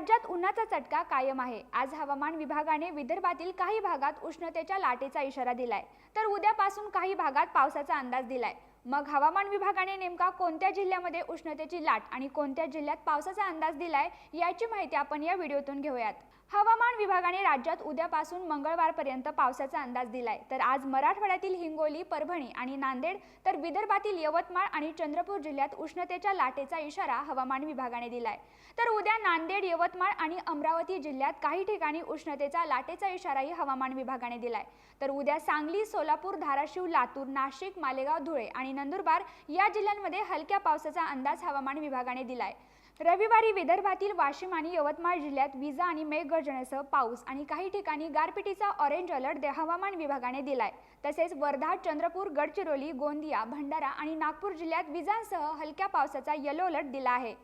राज्यात उन्हाचा चटका कायम आहे. आज हवामान विभागाने विदर्भातील काही भागात उष्णतेच्या लाटेचा इशारा दिलाय. तर उद्यापासून काही भागात पावसाचा अंदाज दिलाय. मग हवामान विभागाने नेमका कोणत्या जिल्ह्यामध्ये उष्णतेची लाट आणि कोणत्या जिल्ह्यात पावसाचा अंदाज दिलाय याची माहिती आपण या व्हिडिओतून घेऊयात. हवामान विभागाने राज्यात उद्यापासून मंगळवारपर्यंत पावसाचा अंदाज दिलाय. तर आज मराठवाड्यातील हिंगोली परभणी आणि नांदेड तर विदर्भातील यवतमाळ आणि चंद्रपूर जिल्ह्यात उष्णतेच्या लाटेचा इशारा हवामान विभागाने दिलाय. तर उद्या नांदेड यवतमाळ आणि अमरावती जिल्ह्यात काही ठिकाणी उष्णतेचा लाटेचा इशाराही हवामान विभागाने दिलाय. तर उद्या सांगली सोलापूर धाराशिव लातूर नाशिक मालेगाव धुळे आणि नंदुरबार या जिल्ह्यांमध्ये हलक्या पावसाचा अंदाज हवामान विभागाने दिलाय. रविवारी विदर्भातील वाशिम आणि यवतमाळ जिल्ह्यात विजा आणि मेघगर्जनेसह पाऊस आणि काही ठिकाणी गारपिटीचा ऑरेंज अलर्ट हवामान विभागाने दिलाय. तसेच वर्धा चंद्रपूर गडचिरोली गोंदिया भंडारा आणि नागपूर जिल्ह्यात विजांसह हलक्या पावसाचा येलो अलर्ट दिला आहे.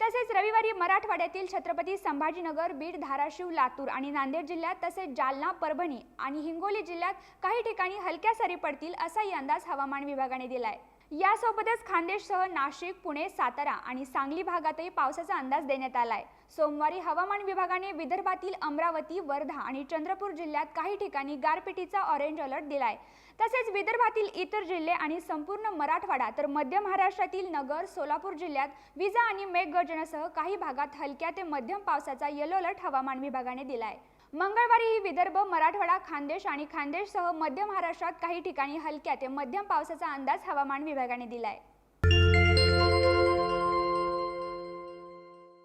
तसेच रविवारी मराठवाड्यातील छत्रपती संभाजीनगर बीड धाराशिव लातूर आणि नांदेड जिल्ह्यात तसेच जालना परभणी आणि हिंगोली जिल्ह्यात काही ठिकाणी हलक्या सरी पडतील असाही अंदाज हवामान विभागाने दिलाय. यासोबतच खान्देशसह नाशिक पुणे सातारा आणि सांगली भागातही पावसाचा अंदाज देण्यात आलाय. सोमवारी हवामान विभागाने विदर्भातील अमरावती वर्धा आणि चंद्रपूर जिल्ह्यात काही ठिकाणी गारपिटीचा ऑरेंज अलर्ट दिलाय. तसेच विदर्भातील इतर जिल्हे आणि संपूर्ण मराठवाडा तर मध्य महाराष्ट्रातील नगर सोलापूर जिल्ह्यात विजा आणि मेघगर्जनासह काही भागात हलक्या ते मध्यम पावसाचा येलो अलर्ट हवामान विभागाने दिलाय. मंगळवारी ही विदर्भ मराठवाडा खानदेश आणि खानदेशसह मध्य महाराष्ट्रात काही ठिकाणी हलक्या ते मध्यम पावसाचा अंदाज हवामान विभागाने दिलाय.